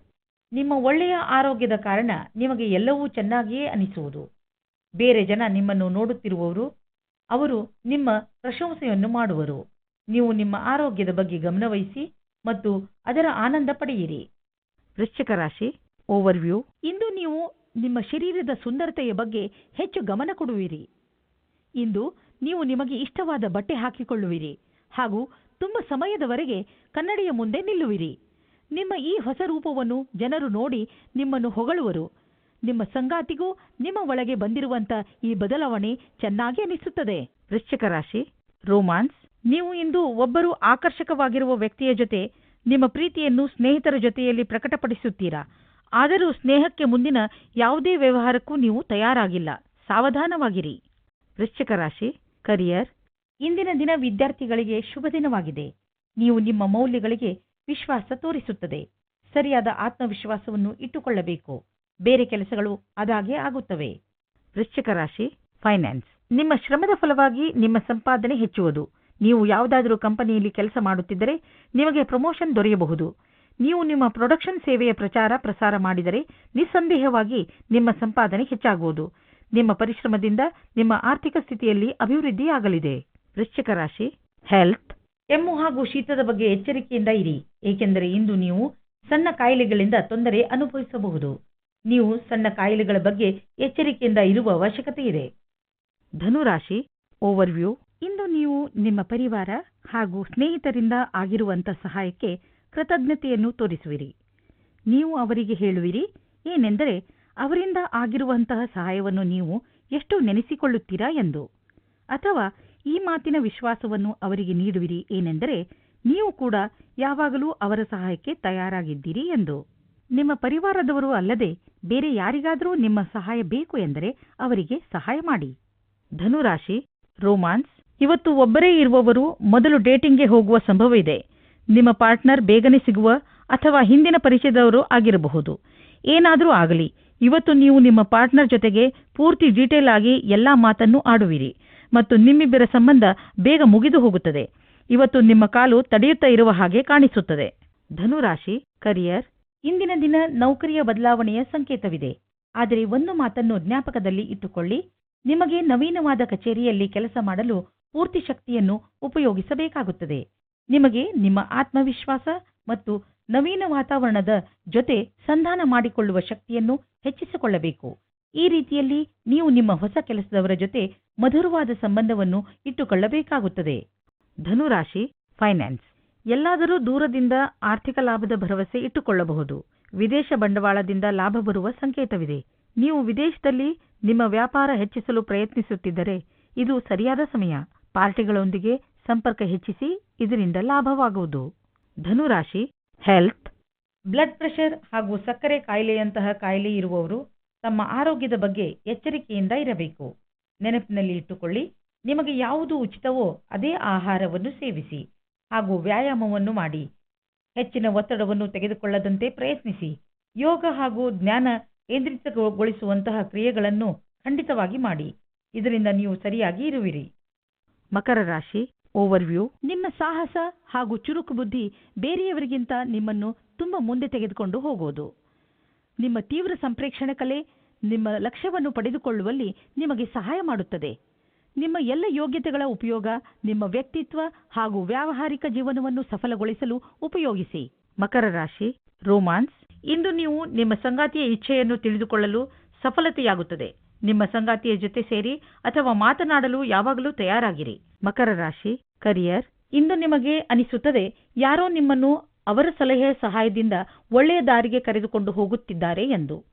ನಿಮ್ಮ ಒಳ್ಳೆಯ ಆರೋಗ್ಯದ ಕಾರಣ ನಿಮಗೆ ಎಲ್ಲವೂ ಚೆನ್ನಾಗಿಯೇ ಅನಿಸುವುದು. ಬೇರೆ ಜನ ನಿಮ್ಮನ್ನು ನೋಡುತ್ತಿರುವವರು, ಅವರು ನಿಮ್ಮ ಪ್ರಶಂಸೆಯನ್ನು ಮಾಡುವರು. ನೀವು ನಿಮ್ಮ ಆರೋಗ್ಯದ ಬಗ್ಗೆ ಗಮನವಹಿಸಿ ಮತ್ತು ಅದರ ಆನಂದ ಪಡೆಯಿರಿ. ವೃಶ್ಚಿಕ ರಾಶಿ ಓವರ್ವ್ಯೂ ಇಂದು ನೀವು ನಿಮ್ಮ ಶರೀರದ ಸುಂದರತೆಯ ಬಗ್ಗೆ ಹೆಚ್ಚು ಗಮನ ಕೊಡುವಿರಿ. ಇಂದು ನೀವು ನಿಮಗೆ ಇಷ್ಟವಾದ ಬಟ್ಟೆ ಹಾಕಿಕೊಳ್ಳುವಿರಿ ಹಾಗೂ ತುಂಬ ಸಮಯದವರೆಗೆ ಕನ್ನಡಿಯ ಮುಂದೆ ನಿಲ್ಲುವಿರಿ. ನಿಮ್ಮ ಈ ಹೊಸ ರೂಪವನ್ನು ಜನರು ನೋಡಿ ನಿಮ್ಮನ್ನು ಹೊಗಳುವರು. ನಿಮ್ಮ ಸಂಗಾತಿಗೂ ನಿಮ್ಮ ಒಳಗೆ ಬಂದಿರುವಂತ ಈ ಬದಲಾವಣೆ ಚೆನ್ನಾಗಿ ಅನಿಸುತ್ತದೆ. ವೃಶ್ಚಿಕ ರಾಶಿ ರೋಮಾನ್ಸ್ ನೀವು ಇಂದು ಒಬ್ಬರು ಆಕರ್ಷಕವಾಗಿರುವ ವ್ಯಕ್ತಿಯ ಜೊತೆ ನಿಮ್ಮ ಪ್ರೀತಿಯನ್ನು ಸ್ನೇಹಿತರ ಜೊತೆಯಲ್ಲಿ ಪ್ರಕಟಪಡಿಸುತ್ತೀರಾ? ಆದರೂ ಸ್ನೇಹಕ್ಕೆ ಮುಂದಿನ ಯಾವುದೇ ವ್ಯವಹಾರಕ್ಕೂ ನೀವು ತಯಾರಾಗಿಲ್ಲ. ಸಾವಧಾನವಾಗಿರಿ. ವೃಶ್ಚಿಕ ರಾಶಿ ಕರಿಯರ್ ಇಂದಿನ ದಿನ ವಿದ್ಯಾರ್ಥಿಗಳಿಗೆ ಶುಭ ದಿನವಾಗಿದೆ. ನೀವು ನಿಮ್ಮ ಮೌಲ್ಯಗಳಿಗೆ ವಿಶ್ವಾಸ ತೋರಿಸುತ್ತದೆ. ಸರಿಯಾದ ಆತ್ಮವಿಶ್ವಾಸವನ್ನು ಇಟ್ಟುಕೊಳ್ಳಬೇಕು. ಬೇರೆ ಕೆಲಸಗಳು ಅದಾಗೆ ಆಗುತ್ತವೆ. ವೃಶ್ಚಿಕ ರಾಶಿ ಫೈನಾನ್ಸ್ ನಿಮ್ಮ ಶ್ರಮದ ಫಲವಾಗಿ ನಿಮ್ಮ ಸಂಪಾದನೆ ಹೆಚ್ಚುವುದು. ನೀವು ಯಾವುದಾದರೂ ಕಂಪನಿಯಲ್ಲಿ ಕೆಲಸ ಮಾಡುತ್ತಿದ್ದರೆ ನಿಮಗೆ ಪ್ರಮೋಷನ್ ದೊರೆಯಬಹುದು. ನೀವು ನಿಮ್ಮ ಪ್ರೊಡಕ್ಷನ್ ಸೇವೆಯ ಪ್ರಚಾರ ಪ್ರಸಾರ ಮಾಡಿದರೆ ನಿಸ್ಸಂದೇಹವಾಗಿ ನಿಮ್ಮ ಸಂಪಾದನೆ ಹೆಚ್ಚಾಗುವುದು. ನಿಮ್ಮ ಪರಿಶ್ರಮದಿಂದ ನಿಮ್ಮ ಆರ್ಥಿಕ ಸ್ಥಿತಿಯಲ್ಲಿ ಅಭಿವೃದ್ಧಿಯಾಗಲಿದೆ. ವೃಶ್ಚಿಕ ರಾಶಿ ಹೆಲ್ತ್ ಕೆಮ್ಮು ಹಾಗೂ ಶೀತದ ಬಗ್ಗೆ ಎಚ್ಚರಿಕೆಯಿಂದ ಇರಿ. ಏಕೆಂದರೆ ಇಂದು ನೀವು ಸಣ್ಣ ಕಾಯಿಲೆಗಳಿಂದ ತೊಂದರೆ ಅನುಭವಿಸಬಹುದು. ನೀವು ಸಣ್ಣ ಕಾಯಿಲೆಗಳ ಬಗ್ಗೆ ಎಚ್ಚರಿಕೆಯಿಂದ ಇರುವ ಅವಶ್ಯಕತೆ ಇದೆ ಧನುರಾಶಿ ಓವರ್ವ್ಯೂ ಇಂದು ನೀವು ನಿಮ್ಮ ಪರಿವಾರ ಹಾಗೂ ಸ್ನೇಹಿತರಿಂದ ಆಗಿರುವಂತ ಸಹಾಯಕ್ಕೆ ಕೃತಜ್ಞತೆಯನ್ನು ತೋರಿಸುವಿರಿ. ನೀವು ಅವರಿಗೆ ಹೇಳುವಿರಿ, ಏನೆಂದರೆ ಅವರಿಂದ ಆಗಿರುವಂತಹ ಸಹಾಯವನ್ನು ನೀವು ಎಷ್ಟು ನೆನೆಸಿಕೊಳ್ಳುತ್ತೀರಾ ಎಂದು. ಅಥವಾ ಈ ಮಾತಿನ ವಿಶ್ವಾಸವನ್ನು ಅವರಿಗೆ ನೀಡುವಿರಿ, ಏನೆಂದರೆ ನೀವು ಕೂಡ ಯಾವಾಗಲೂ ಅವರ ಸಹಾಯಕ್ಕೆ ತಯಾರಾಗಿದ್ದೀರಿ ಎಂದು. ನಿಮ್ಮ ಪರಿವಾರದವರು ಅಲ್ಲದೆ ಬೇರೆ ಯಾರಿಗಾದರೂ ನಿಮ್ಮ ಸಹಾಯ ಬೇಕು ಎಂದರೆ ಅವರಿಗೆ ಸಹಾಯ ಮಾಡಿ. ಧನುರಾಶಿ, ರೋಮಾನ್ಸ್ ಇವತ್ತು ಒಬ್ಬರೇ ಇರುವವರು ಮೊದಲು ಡೇಟಿಂಗ್ಗೆ ಹೋಗುವ ಸಂಭವ ಇದೆ ನಿಮ್ಮ ಪಾರ್ಟ್ನರ್ ಬೇಗನೆ ಸಿಗುವ ಅಥವಾ ಹಿಂದಿನ ಪರಿಚಯದವರು ಆಗಿರಬಹುದು. ಏನಾದರೂ ಆಗಲಿ, ಇವತ್ತು ನೀವು ನಿಮ್ಮ ಪಾರ್ಟ್ನರ್ ಜೊತೆಗೆ ಪೂರ್ತಿ ಡೀಟೇಲ್ ಆಗಿ ಎಲ್ಲಾ ಮಾತನ್ನು ಆಡುವಿರಿ ಮತ್ತು ನಿಮ್ಮಿಬ್ಬರ ಸಂಬಂಧ ಬೇಗ ಮುಗಿದು ಹೋಗುತ್ತದೆ. ಇವತ್ತು ನಿಮ್ಮ ಕಾಲು ತಡೆಯುತ್ತಾ ಇರುವ ಹಾಗೆ ಕಾಣಿಸುತ್ತದೆ. ಧನುರಾಶಿ, ಕರಿಯರ್, ಇಂದಿನ ದಿನ ನೌಕರಿಯ ಬದಲಾವಣೆಯ ಸಂಕೇತವಿದೆ. ಆದರೆ ಒಂದು ಮಾತನ್ನು ಜ್ಞಾಪಕದಲ್ಲಿ ಇಟ್ಟುಕೊಳ್ಳಿ. ನಿಮಗೆ ನವೀನವಾದ ಕಚೇರಿಯಲ್ಲಿ ಕೆಲಸ ಮಾಡಲು ಪೂರ್ತಿ ಶಕ್ತಿಯನ್ನು ಉಪಯೋಗಿಸಬೇಕಾಗುತ್ತದೆ. ನಿಮಗೆ ನಿಮ್ಮ ಆತ್ಮವಿಶ್ವಾಸ ಮತ್ತು ನವೀನ ವಾತಾವರಣದ ಜೊತೆ ಸಂಧಾನ ಮಾಡಿಕೊಳ್ಳುವ ಶಕ್ತಿಯನ್ನು ಹೆಚ್ಚಿಸಿಕೊಳ್ಳಬೇಕು. ಈ ರೀತಿಯಲ್ಲಿ ನೀವು ನಿಮ್ಮ ಹೊಸ ಕೆಲಸದವರ ಜೊತೆ ಮಧುರವಾದ ಸಂಬಂಧವನ್ನು ಇಟ್ಟುಕೊಳ್ಳಬೇಕಾಗುತ್ತದೆ. ಧನುರಾಶಿ, ಫೈನಾನ್ಸ್. ಎಲ್ಲಾದರೂ ದೂರದಿಂದ ಆರ್ಥಿಕ ಲಾಭದ ಭರವಸೆ ಇಟ್ಟುಕೊಳ್ಳಬಹುದು. ವಿದೇಶ ಬಂಡವಾಳದಿಂದ ಲಾಭ ಬರುವ ಸಂಕೇತವಿದೆ. ನೀವು ವಿದೇಶದಲ್ಲಿ ನಿಮ್ಮ ವ್ಯಾಪಾರ ಹೆಚ್ಚಿಸಲು ಪ್ರಯತ್ನಿಸುತ್ತಿದ್ದರೆ ಇದು ಸರಿಯಾದ ಸಮಯ. ಪಾರ್ಟಿಗಳೊಂದಿಗೆ ಸಂಪರ್ಕ ಹೆಚ್ಚಿಸಿ ಇದರಿಂದ ಲಾಭವಾಗುವುದು. ಧನುರಾಶಿ ಹೆಲ್ತ್ ಬ್ಲಡ್ ಪ್ರೆಷರ್ ಹಾಗೂ ಸಕ್ಕರೆ ಕಾಯಿಲೆಯಂತಹ ಕಾಯಿಲೆ ಇರುವವರು ತಮ್ಮ ಆರೋಗ್ಯದ ಬಗ್ಗೆ ಎಚ್ಚರಿಕೆಯಿಂದ ಇರಬೇಕು. ನೆನಪಿನಲ್ಲಿ ಇಟ್ಟುಕೊಳ್ಳಿ, ನಿಮಗೆ ಯಾವುದು ಉಚಿತವೋ ಅದೇ ಆಹಾರವನ್ನು ಸೇವಿಸಿ ಹಾಗೂ ವ್ಯಾಯಾಮವನ್ನು ಮಾಡಿ. ಹೆಚ್ಚಿನ ಒತ್ತಡವನ್ನು ತೆಗೆದುಕೊಳ್ಳದಂತೆ ಪ್ರಯತ್ನಿಸಿ. ಯೋಗ ಹಾಗೂ ಜ್ಞಾನ ಕೇಂದ್ರಿತಗೊಳಿಸುವಂತಹ ಕ್ರಿಯೆಗಳನ್ನು ಖಂಡಿತವಾಗಿ ಮಾಡಿ. ಇದರಿಂದ ನೀವು ಸರಿಯಾಗಿ ಇರುವಿರಿ. ಮಕರ ರಾಶಿ ಓವರ್ವ್ಯೂ ನಿಮ್ಮ ಸಾಹಸ ಹಾಗೂ ಚುರುಕು ಬುದ್ಧಿ ಬೇರೆಯವರಿಗಿಂತ ನಿಮ್ಮನ್ನು ತುಂಬ ಮುಂದೆ ತೆಗೆದುಕೊಂಡು ಹೋಗುವುದು ನಿಮ್ಮ ತೀವ್ರ ಸಂಪ್ರೇಕ್ಷಣ ಕಲೆ ನಿಮ್ಮ ಲಕ್ಷ್ಯವನ್ನು ಪಡೆದುಕೊಳ್ಳುವಲ್ಲಿ ನಿಮಗೆ ಸಹಾಯ ಮಾಡುತ್ತದೆ. ನಿಮ್ಮ ಎಲ್ಲ ಯೋಗ್ಯತೆಗಳ ಉಪಯೋಗ ನಿಮ್ಮ ವ್ಯಕ್ತಿತ್ವ ಹಾಗೂ ವ್ಯಾವಹಾರಿಕ ಜೀವನವನ್ನು ಸಫಲಗೊಳಿಸಲು ಉಪಯೋಗಿಸಿ. ಮಕರ ರಾಶಿ ರೋಮಾನ್ಸ್ ಇಂದು ನೀವು ನಿಮ್ಮ ಸಂಗಾತಿಯ ಇಚ್ಛೆಯನ್ನು ತಿಳಿದುಕೊಳ್ಳಲು ಸಫಲತೆಯಾಗುತ್ತದೆ. ನಿಮ್ಮ ಸಂಗಾತಿಯ ಜೊತೆ ಸೇರಿ ಅಥವಾ ಮಾತನಾಡಲು ಯಾವಾಗಲೂ ತಯಾರಾಗಿರಿ. ಮಕರ ರಾಶಿ, ಕರಿಯರ್, ಇಂದು ನಿಮಗೆ ಅನಿಸುತ್ತದೆ, ಯಾರೋ ನಿಮ್ಮನ್ನು ಅವರ ಸಲಹೆ ಸಹಾಯದಿಂದ ಒಳ್ಳೆಯ ದಾರಿಗೆ ಕರೆದುಕೊಂಡು ಹೋಗುತ್ತಿದ್ದಾರೆ ಎಂದು.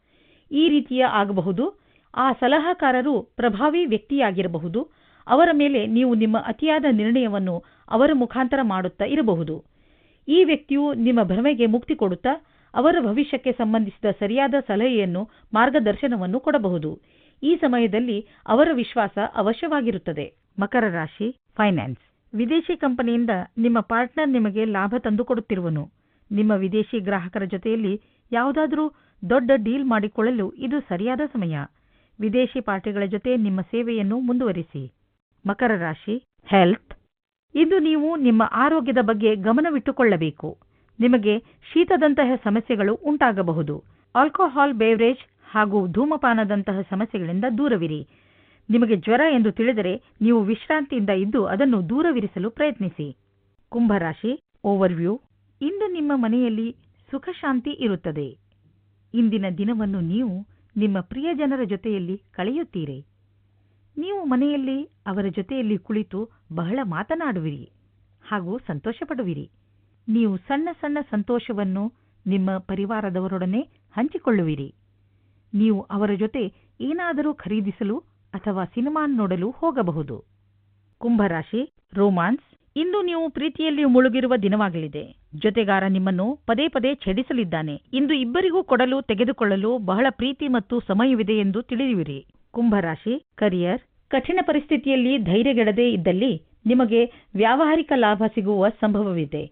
ಈ ರೀತಿಯ ಆಗಬಹುದು. ಆ ಸಲಹಾಕಾರರು ಪ್ರಭಾವಿ ವ್ಯಕ್ತಿಯಾಗಿರಬಹುದು. ಅವರ ಮೇಲೆ ನೀವು ನಿಮ್ಮ ಅತಿಯಾದ ನಿರ್ಣಯವನ್ನು ಅವರ ಮುಖಾಂತರ ಮಾಡುತ್ತಾ ಇರಬಹುದು. ಈ ವ್ಯಕ್ತಿಯು ನಿಮ್ಮ ಭ್ರಮೆಗೆ ಮುಕ್ತಿ ಕೊಡುತ್ತಾ, ಅವರ ಭವಿಷ್ಯಕ್ಕೆ ಸಂಬಂಧಿಸಿದ ಸರಿಯಾದ ಸಲಹೆಯನ್ನು ಮಾರ್ಗದರ್ಶನವನ್ನು ಕೊಡಬಹುದು. ಈ ಸಮಯದಲ್ಲಿ ಅವರ ವಿಶ್ವಾಸ ಅವಶ್ಯವಾಗಿರುತ್ತದೆ. ಮಕರ ರಾಶಿ ಫೈನಾನ್ಸ್ ವಿದೇಶಿ ಕಂಪನಿಯಿಂದ ನಿಮ್ಮ ಪಾರ್ಟ್ನರ್ ನಿಮಗೆ ಲಾಭ ತಂದುಕೊಡುತ್ತಿರುವನು. ನಿಮ್ಮ ವಿದೇಶಿ ಗ್ರಾಹಕರ ಜೊತೆಯಲ್ಲಿ ಯಾವುದಾದರೂ ದೊಡ್ಡ ಡೀಲ್ ಮಾಡಿಕೊಳ್ಳಲು ಇದು ಸರಿಯಾದ ಸಮಯ. ವಿದೇಶಿ ಪಾರ್ಟಿಗಳ ಜೊತೆ ನಿಮ್ಮ ಸೇವೆಯನ್ನು ಮುಂದುವರಿಸಿ. ಮಕರ ರಾಶಿ ಹೆಲ್ತ್ ಇಂದು ನೀವು ನಿಮ್ಮ ಆರೋಗ್ಯದ ಬಗ್ಗೆ ಗಮನವಿಟ್ಟುಕೊಳ್ಳಬೇಕು. ನಿಮಗೆ ಶೀತದಂತಹ ಸಮಸ್ಯೆಗಳು ಉಂಟಾಗಬಹುದು. ಆಲ್ಕೋಹಾಲ್ ಬೇವರೇಜ್ ಹಾಗೂ ಧೂಮಪಾನದಂತಹ ಸಮಸ್ಯೆಗಳಿಂದ ದೂರವಿರಿ. ನಿಮಗೆ ಜ್ವರ ಎಂದು ತಿಳಿದರೆ ನೀವು ವಿಶ್ರಾಂತಿಯಿಂದ ಇದ್ದು ಅದನ್ನು ದೂರವಿರಿಸಲು ಪ್ರಯತ್ನಿಸಿ. ಕುಂಭರಾಶಿ ಓವರ್ವ್ಯೂ ಇಂದು ನಿಮ್ಮ ಮನೆಯಲ್ಲಿ ಸುಖ ಶಾಂತಿ ಇರುತ್ತದೆ. ಇಂದಿನ ದಿನವನ್ನು ನೀವು ನಿಮ್ಮ ಪ್ರಿಯಜನರ ಜೊತೆಯಲ್ಲಿ ಕಳೆಯುತ್ತೀರಿ. ನೀವು ಮನೆಯಲ್ಲಿ ಅವರ ಜೊತೆಯಲ್ಲಿ ಕುಳಿತು ಬಹಳ ಮಾತನಾಡುವಿರಿ ಹಾಗೂ ಸಂತೋಷಪಡುವಿರಿ. ನೀವು ಸಣ್ಣ ಸಣ್ಣ ಸಂತೋಷವನ್ನು ನಿಮ್ಮ ಪರಿವಾರದವರೊಡನೆ ಹಂಚಿಕೊಳ್ಳುವಿರಿ. ನೀವು ಅವರ ಜೊತೆ ಏನಾದರೂ ಖರೀದಿಸಲು ಅಥವಾ ಸಿನಿಮಾ ನೋಡಲು ಹೋಗಬಹುದು. ಕುಂಭರಾಶಿ, ರೋಮಾನ್ಸ್, ಇಂದು ನೀವು ಪ್ರೀತಿಯಲ್ಲಿ ಮುಳುಗಿರುವ ದಿನವಾಗಲಿದೆ. ಜೊತೆಗಾರ ನಿಮ್ಮನ್ನು ಪದೇ ಪದೇ ಛೇಡಿಸಲಿದ್ದಾನೆ. ಇಂದು ಇಬ್ಬರಿಗೂ ಕೊಡಲು, ತೆಗೆದುಕೊಳ್ಳಲು ಬಹಳ ಪ್ರೀತಿ ಮತ್ತು ಸಮಯವಿದೆ ಎಂದು ತಿಳಿಯುವಿರಿ. ಕುಂಭರಾಶಿ, ಕರಿಯರ್, ಕಠಿಣ ಪರಿಸ್ಥಿತಿಯಲ್ಲಿ ಧೈರ್ಯಗೆಡದೆ ಇದ್ದಲ್ಲಿ ನಿಮಗೆ ವ್ಯಾವಹಾರಿಕ ಲಾಭ ಸಿಗುವ ಸಂಭವವಿದೆ.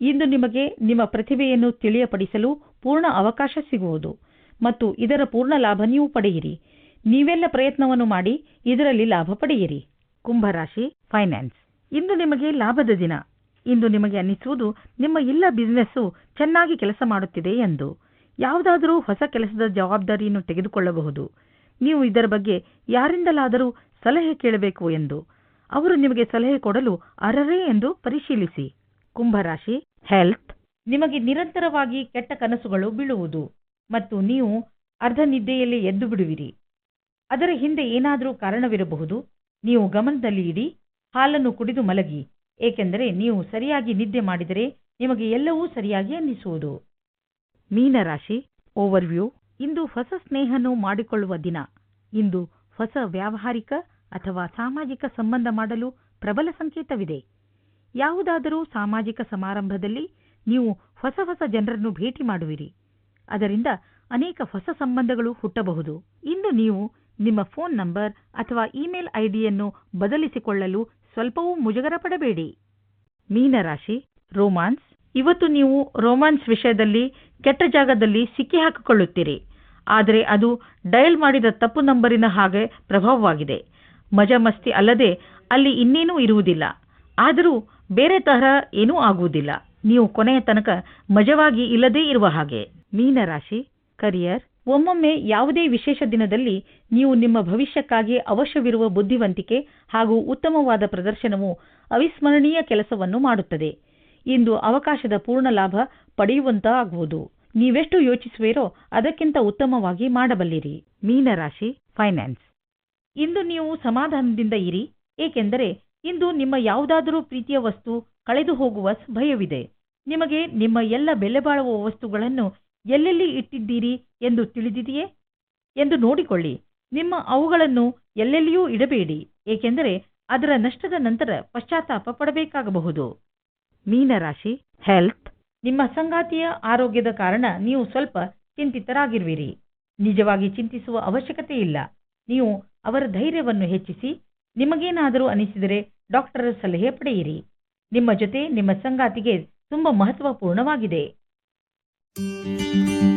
ಇಂದು ನಿಮಗೆ ನಿಮ್ಮ ಪ್ರತಿಭೆಯನ್ನು ತಿಳಿಯಪಡಿಸಲು ಪೂರ್ಣ ಅವಕಾಶ ಸಿಗುವುದು. ಮತ್ತು ಇದರ ಪೂರ್ಣ ಲಾಭ ನೀವು ಪಡೆಯಿರಿ. ನೀವೆಲ್ಲ ಪ್ರಯತ್ನವನ್ನು ಮಾಡಿ, ಇದರಲ್ಲಿ ಲಾಭ ಪಡೆಯಿರಿ. ಕುಂಭರಾಶಿ ಫೈನಾನ್ಸ್ ಇಂದು ನಿಮಗೆ ಲಾಭದ ದಿನ. ಇಂದು ನಿಮಗೆ ಅನ್ನಿಸುವುದು, ನಿಮ್ಮ ಇಲ್ಲ ಬಿಸ್ನೆಸ್ಸು ಚೆನ್ನಾಗಿ ಕೆಲಸ ಮಾಡುತ್ತಿದೆ ಎಂದು. ಯಾವುದಾದರೂ ಹೊಸ ಕೆಲಸದ ಜವಾಬ್ದಾರಿಯನ್ನು ತೆಗೆದುಕೊಳ್ಳಬಹುದು. ನೀವು ಇದರ ಬಗ್ಗೆ ಯಾರಿಂದಲಾದರೂ ಸಲಹೆ ಕೇಳಬೇಕು ಎಂದು. ಅವರು ನಿಮಗೆ ಸಲಹೆ ಕೊಡಲು ಅರ್ಹರೇ ಎಂದು ಪರಿಶೀಲಿಸಿ. ಕುಂಭರಾಶಿ ಹೆಲ್ತ್ ನಿಮಗೆ ನಿರಂತರವಾಗಿ ಕೆಟ್ಟ ಕನಸುಗಳು ಬೀಳುವುದು. ಮತ್ತು ನೀವು ಅರ್ಧ ನಿದ್ದೆಯಲ್ಲಿ ಎದ್ದು ಬಿಡುವಿರಿ. ಅದರ ಹಿಂದೆ ಏನಾದರೂ ಕಾರಣವಿರಬಹುದು, ನೀವು ಗಮನದಲ್ಲಿ ಇಡಿ, ಹಾಲನ್ನು ಕುಡಿದು ಮಲಗಿ. ಏಕೆಂದರೆ ನೀವು ಸರಿಯಾಗಿ ನಿದ್ದೆ ಮಾಡಿದರೆ ನಿಮಗೆ ಎಲ್ಲವೂ ಸರಿಯಾಗಿ ಅನ್ನಿಸುವುದು. ಮೀನರಾಶಿ ಓವರ್ವ್ಯೂ ಇಂದು ಹೊಸ ಸ್ನೇಹನು ಮಾಡಿಕೊಳ್ಳುವ ದಿನ. ಇಂದು ಹೊಸ ವ್ಯಾವಹಾರಿಕ ಅಥವಾ ಸಾಮಾಜಿಕ ಸಂಬಂಧ ಮಾಡಲು ಪ್ರಬಲ ಸಂಕೇತವಿದೆ. ಯಾವುದಾದರೂ ಸಾಮಾಜಿಕ ಸಮಾರಂಭದಲ್ಲಿ ನೀವು ಹೊಸ ಹೊಸ ಜನರನ್ನು ಭೇಟಿ ಮಾಡುವಿರಿ. ಅದರಿಂದ ಅನೇಕ ಹೊಸ ಸಂಬಂಧಗಳು ಹುಟ್ಟಬಹುದು. ಇಂದು ನೀವು ನಿಮ್ಮ ಫೋನ್ ನಂಬರ್ ಅಥವಾ ಇಮೇಲ್ ಐಡಿಯನ್ನು ಬದಲಿಸಿಕೊಳ್ಳಲು ಸ್ವಲ್ಪವೂ ಮುಜುಗರ ಪಡಬೇಡಿ ಮೀನರಾಶಿ, ರೋಮಾನ್ಸ್. ಇವತ್ತು ನೀವು ರೋಮಾನ್ಸ್ ವಿಷಯದಲ್ಲಿ ಕೆಟ್ಟ ಜಾಗದಲ್ಲಿ ಸಿಕ್ಕಿ ಹಾಕಿಕೊಳ್ಳುತ್ತೀರಿ. ಆದರೆ ಅದು ಡಯಲ್ ಮಾಡಿದ ತಪ್ಪು ನಂಬರಿನ ಹಾಗೆ ಪ್ರಭಾವವಾಗಿದೆ. ಮಜಾ ಮಸ್ತಿ ಅಲ್ಲದೆ ಅಲ್ಲಿ ಇನ್ನೇನೂ ಇರುವುದಿಲ್ಲ. ಆದರೂ ಬೇರೆ ತರಹ ಏನೂ ಆಗುವುದಿಲ್ಲ. ನೀವು ಕೊನೆಯ ತನಕ ಮಜವಾಗಿ ಇಲ್ಲದೇ ಇರುವ ಹಾಗೆ. ಮೀನರಾಶಿ, ಕರಿಯರ್. ಒಮ್ಮೊಮ್ಮೆ ಯಾವುದೇ ವಿಶೇಷ ದಿನದಲ್ಲಿ ನೀವು ನಿಮ್ಮ ಭವಿಷ್ಯಕ್ಕಾಗಿ ಅವಶ್ಯವಿರುವ ಬುದ್ಧಿವಂತಿಕೆ ಹಾಗೂ ಉತ್ತಮವಾದ ಪ್ರದರ್ಶನವು ಅವಿಸ್ಮರಣೀಯ ಕೆಲಸವನ್ನು ಮಾಡುತ್ತದೆ. ಇಂದು ಅವಕಾಶದ ಪೂರ್ಣ ಲಾಭ ಪಡೆಯುವಂತಾಗುವುದು. ನೀವೆಷ್ಟು ಯೋಚಿಸುವಿರೋ ಅದಕ್ಕಿಂತ ಉತ್ತಮವಾಗಿ ಮಾಡಬಲ್ಲಿರಿ. ಮೀನರಾಶಿ, ಫೈನಾನ್ಸ್. ಇಂದು ನೀವು ಸಮಾಧಾನದಿಂದ ಇರಿ, ಏಕೆಂದರೆ ಇಂದು ನಿಮ್ಮ ಯಾವುದಾದರೂ ಪ್ರೀತಿಯ ವಸ್ತು ಕಳೆದು ಹೋಗುವ ಭಯವಿದೆ. ನಿಮಗೆ ನಿಮ್ಮ ಎಲ್ಲ ಬೆಲೆಬಾಳುವ ವಸ್ತುಗಳನ್ನು ಎಲ್ಲೆಲ್ಲಿ ಇಟ್ಟಿದ್ದೀರಿ ಎಂದು ತಿಳಿದಿದೆಯೇ? ಎಂದು ನೋಡಿಕೊಳ್ಳಿ. ನಿಮ್ಮ ಅವುಗಳನ್ನು ಎಲ್ಲೆಲ್ಲಿಯೂ ಇಡಬೇಡಿ, ಏಕೆಂದರೆ ಅದರ ನಷ್ಟದ ನಂತರ ಪಶ್ಚಾತ್ತಾಪ ಪಡಬೇಕಾಗಬಹುದು. ಮೀನರಾಶಿ ಹೆಲ್ತ್ ನಿಮ್ಮ ಸಂಗಾತಿಯ ಆರೋಗ್ಯದ ಕಾರಣ ನೀವು ಸ್ವಲ್ಪ ಚಿಂತಿತರಾಗಿರುವಿರಿ. ನಿಜವಾಗಿ ಚಿಂತಿಸುವ ಅವಶ್ಯಕತೆ ಇಲ್ಲ. ನೀವು ಅವರ ಧೈರ್ಯವನ್ನು ಹೆಚ್ಚಿಸಿ, ನಿಮಗೇನಾದರೂ ಅನಿಸಿದರೆ ಡಾಕ್ಟರ್ ಸಲಹೆ ಪಡೆಯಿರಿ. ನಿಮ್ಮ ಜೊತೆ ನಿಮ್ಮ ಸಂಗಾತಿಗೆ ತುಂಬಾ ಮಹತ್ವಪೂರ್ಣವಾಗಿದೆ. Música